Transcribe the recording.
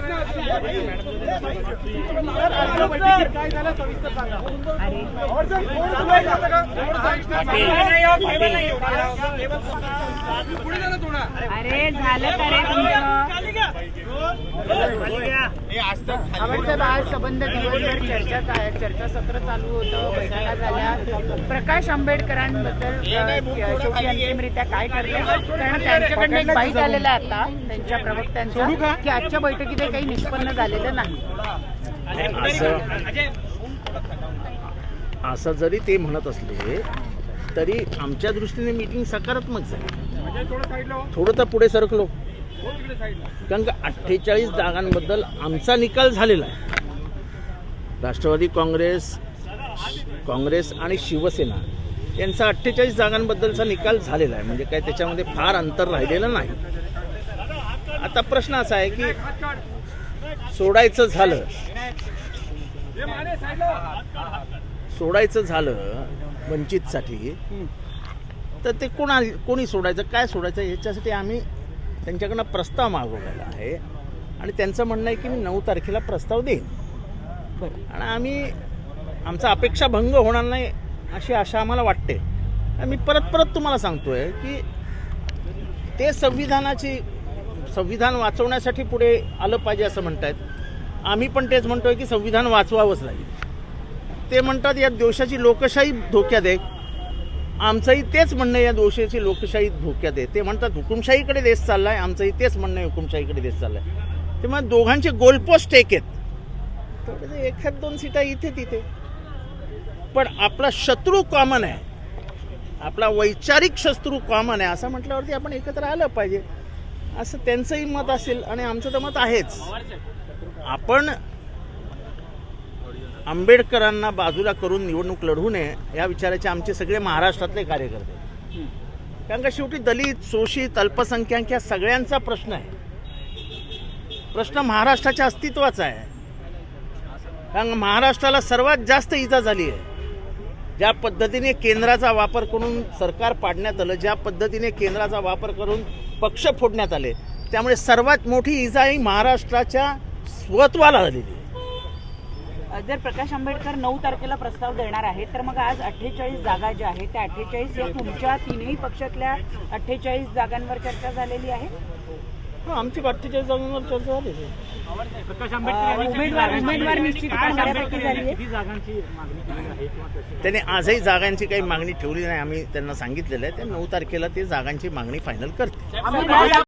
काय अरे झालं का रे तुमचं? आज संबंध दिवसभर चर्चा चा- चर्चासत्र चालू होतं बैठका झाल्या. प्रकाश आंबेडकरांबद्दल शेवटी अंतिमरित्या काय ठरलं कारण त्यांच्याकडनं एक बाईट आलेला आहे आता. त्यांच्या प्रवक्त्यांचा. की? आजच्या बैठकीत काही निष्पन्न झालेलं नाही. असं असं जरी ते म्हणत असले तरी आमच्या दृष्टीने मीटिंग सकारात्मक झाली. थोडं साईडला हो. थोडं तर पुढे सरकलो. हो कारण का अठ्ठेचाळीस जागांबद्दल आमचा निकाल झालेला आहे. राष्ट्रवादी काँग्रेस काँग्रेस आणि शिवसेना यांचा अठ्ठेचाळीस जागांबद्दलचा निकाल झालेला आहे. म्हणजे काय त्याच्यामध्ये फार अंतर राहिलेलं नाही. आता प्रश्न असा आहे की सोडायचं झालं. हो. सोडायचं झालं वंचितसाठी तर ते कोणा कोणी सोडायचं काय सोडायचं ह्याच्यासाठी आम्ही त्यांच्याकडनं प्रस्ताव मागवलेला आहे. आणि त्यांचं म्हणणं आहे की मी नऊ तारखेला प्रस्ताव देईन. आणि आम्ही आमचा अपेक्षा भंग होणार नाही अशी आशा आम्हाला वाटते. आणि मी परत परत तुम्हाला सांगतोय की ते संविधानाची संविधान वाचवण्यासाठी पुढे आलं पाहिजे असं म्हणतायत. आम्ही पण तेच म्हणतोय की संविधान वाचवावंच लागेल. ते म्हणतात या देशाची लोकशाही धोक्यात आहे. आमचंही तेच म्हणणं या दोषीची लोकशाही धोक्यात आहे. ते म्हणतात हुकुमशाहीकडे देश चाललाय आमचंही तेच म्हणणं आहे हुकुमशाहीकडे देश चाललाय. तेव्हा दोघांचे गोलपोस्ट एक आहेत. थोडेसे म्हणजे एखाद दोन सीटा इथे तिथे. पण आपला शत्रू कॉमन आहे. आपला वैचारिक शत्रू कॉमन आहे. असं म्हटल्यावरती आपण एकत्र आलं पाहिजे. असं त्यांचंही मत असेल आणि आमचं तर मत आहेच. आपण आंबेडकरांना बाजूला करून निवडणूक लढू नये या विचाराचे आमचे सगळे महाराष्ट्रातले कार्यकर्ते. कारण का शेवटी दलित शोषित अल्पसंख्याक या सगळ्यांचा प्रश्न आहे. प्रश्न महाराष्ट्राच्या अस्तित्वाचा आहे. कारण महाराष्ट्राला सर्वात जास्त इजा झाली आहे. ज्या पद्धतीने केंद्राचा वापर करून सरकार पाडण्यात आलं ज्या पद्धतीने केंद्राचा वापर करून पक्ष फोडण्यात आले त्यामुळे सर्वात मोठी इजा ही महाराष्ट्राच्या स्वत्वाला झालेली आहे. जर प्रकाश आंबेडकर नऊ तारखेला प्रस्ताव देणार आहेत तर मग आज अठ्ठेचाळीस जागा ज्या आहेत त्या अठ्ठेचाळीस या तुमच्या तीनही पक्षातल्या अठ्ठेचाळीस जागांवर चर्चा झालेली आहे? हो, आमची अठ्ठेचाळीस जागांवर चर्चा झालेली आहे. अं, उमेदवार उमेदवार निश्चित पण बऱ्यापैकी झाली आहे. त्याने आजही जागांची काही मागणी ठेवली नाही आम्ही त्यांना सांगितलेलं आहे ते नऊ तारखेला ते जागांची मागणी फायनल करते